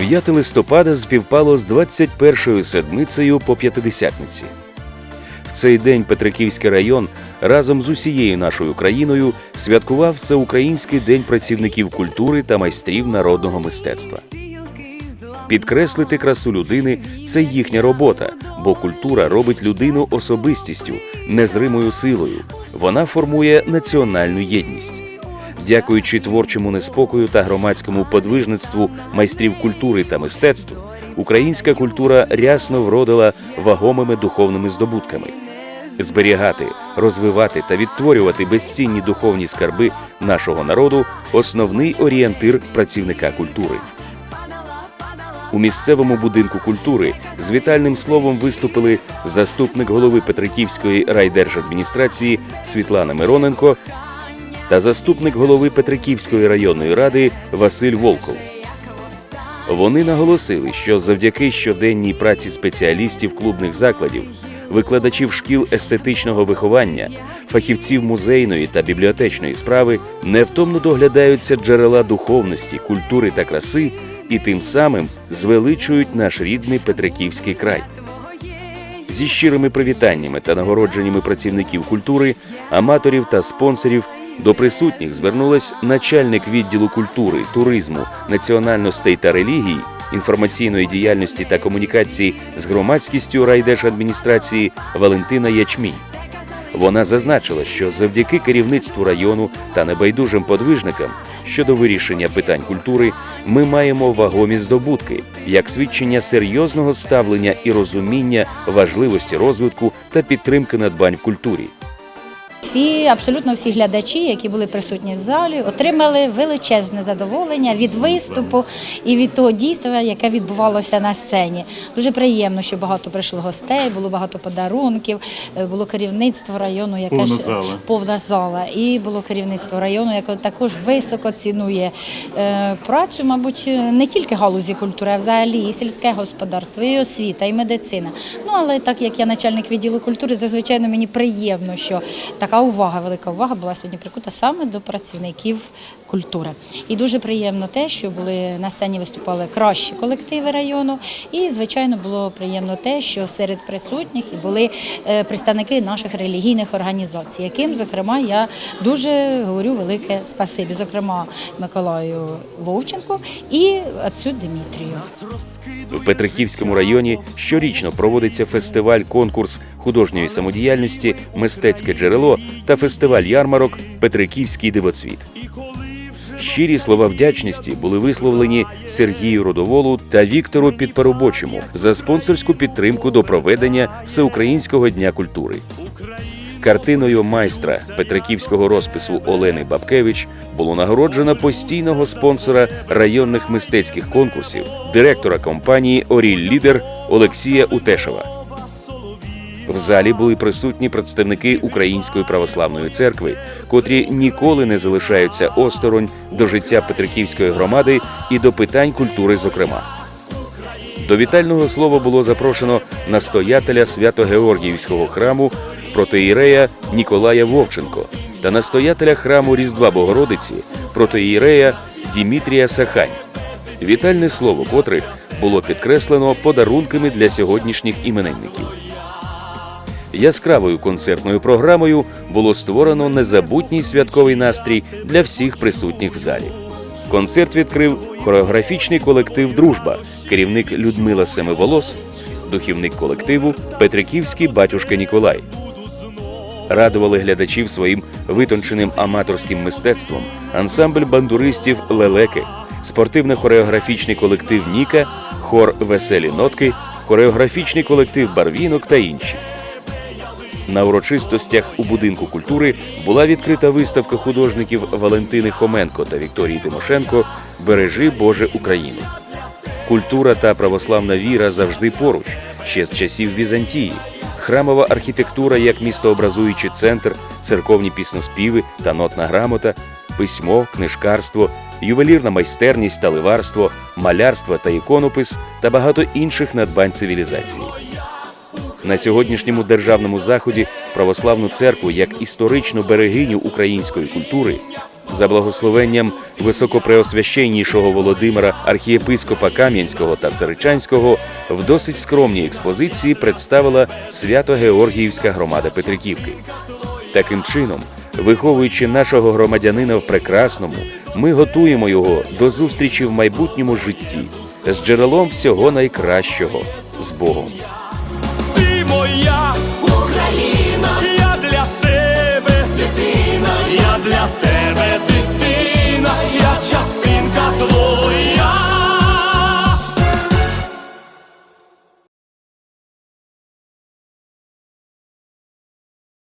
9 листопада співпало з 21-ю седмицею по п'ятидесятниці. В цей день Петриківський район разом з усією нашою країною святкував Всеукраїнський день працівників культури та майстрів народного мистецтва. Підкреслити красу людини це їхня робота, бо культура робить людину особистістю, незримою силою. Вона формує національну єдність. Дякуючи творчому неспокою та громадському подвижництву майстрів культури та мистецтв, українська культура рясно вродила вагомими духовними здобутками. Зберігати, розвивати та відтворювати безцінні духовні скарби нашого народу основний орієнтир працівника культури. У місцевому будинку культури з вітальним словом виступили заступник голови Петриківської райдержадміністрації Світлана Мироненко та заступник голови Петриківської районної ради Василь Волков. Вони наголосили, що завдяки щоденній праці спеціалістів клубних закладів, викладачів шкіл естетичного виховання, фахівців музейної та бібліотечної справи невтомно доглядаються джерела духовності, культури та краси і тим самим звеличують наш рідний Петриківський край. Зі щирими привітаннями та нагородженнями працівників культури, аматорів та спонсорів до присутніх звернулась начальник відділу культури, туризму, національностей та релігій, інформаційної діяльності та комунікації з громадськістю райдержадміністрації Валентина Ячмінь. Вона зазначила, що завдяки керівництву району та небайдужим подвижникам щодо вирішення питань культури ми маємо вагомі здобутки як свідчення серйозного ставлення і розуміння важливості розвитку та підтримки надбань в культурі. Всі, абсолютно всі глядачі, які були присутні в залі, отримали величезне задоволення від виступу і від того дійства, яке відбувалося на сцені. Дуже приємно, що багато прийшло гостей, було багато подарунків, е, було керівництво району, яке Повна ж зала. повна зала, і було керівництво району, яке також високо цінує е, працю, мабуть, не тільки галузі культури, а взагалі і сільське господарство, і освіта, і медицина. Ну але так як я начальник відділу культури, то звичайно мені приємно, що така увага, велика увага була сьогодні прикута саме до працівників культури. І дуже приємно те, що були на сцені виступали кращі колективи району. І звичайно було приємно те, що серед присутніх і були е, представники наших релігійних організацій, яким, зокрема, я дуже говорю велике спасибі, зокрема Миколаю Вовченко і отцю Дмитрію. В Петриківському районі щорічно проводиться фестиваль конкурс художньої самодіяльності Мистецьке джерело та фестиваль ярмарок Петриківський дивоцвіт. Щирі слова вдячності були висловлені Сергію Родоволу та Віктору Підпоробочому за спонсорську підтримку до проведення Всеукраїнського дня культури. Картиною майстра Петриківського розпису Олени Бабкевич було нагороджено постійного спонсора районних мистецьких конкурсів, директора компанії Оріль Лідер Олексія Утешева. В залі були присутні представники Української православної церкви, котрі ніколи не залишаються осторонь до життя Петриківської громади і до питань культури, зокрема. До вітального слова було запрошено настоятеля Свято-Георгіївського храму протоїрея Ніколая Вовченко та настоятеля храму Різдва Богородиці протоїрея Дімітрія Сахань. Вітальне слово котрих було підкреслено подарунками для сьогоднішніх іменинників. Яскравою концертною програмою було створено незабутній святковий настрій для всіх присутніх в залі. Концерт відкрив хореографічний колектив Дружба, керівник Людмила Семиволос, духівник колективу Петриківський батюшка Ніколай. Радували глядачів своїм витонченим аматорським мистецтвом ансамбль бандуристів Лелеки, спортивно-хореографічний колектив Ніка, хор Веселі нотки, хореографічний колектив Барвінок та інші. На урочистостях у будинку культури була відкрита виставка художників Валентини Хоменко та Вікторії Тимошенко Бережи Боже Україну. Культура та православна віра завжди поруч, ще з часів Візантії. Храмова архітектура як містообразуючий центр, церковні пісноспіви та нотна грамота, письмо, книжкарство, ювелірна майстерність та ливарство, малярство та іконопис та багато інших надбань цивілізації. На сьогоднішньому державному заході православну церкву як історичну берегиню української культури за благословенням високопреосвященнішого Володимира архієпископа Кам'янського та Царичанського в досить скромній експозиції представила Свято-Георгіївська громада Петриківки. Таким чином, виховуючи нашого громадянина в прекрасному, ми готуємо його до зустрічі в майбутньому житті з джерелом всього найкращого з Богом.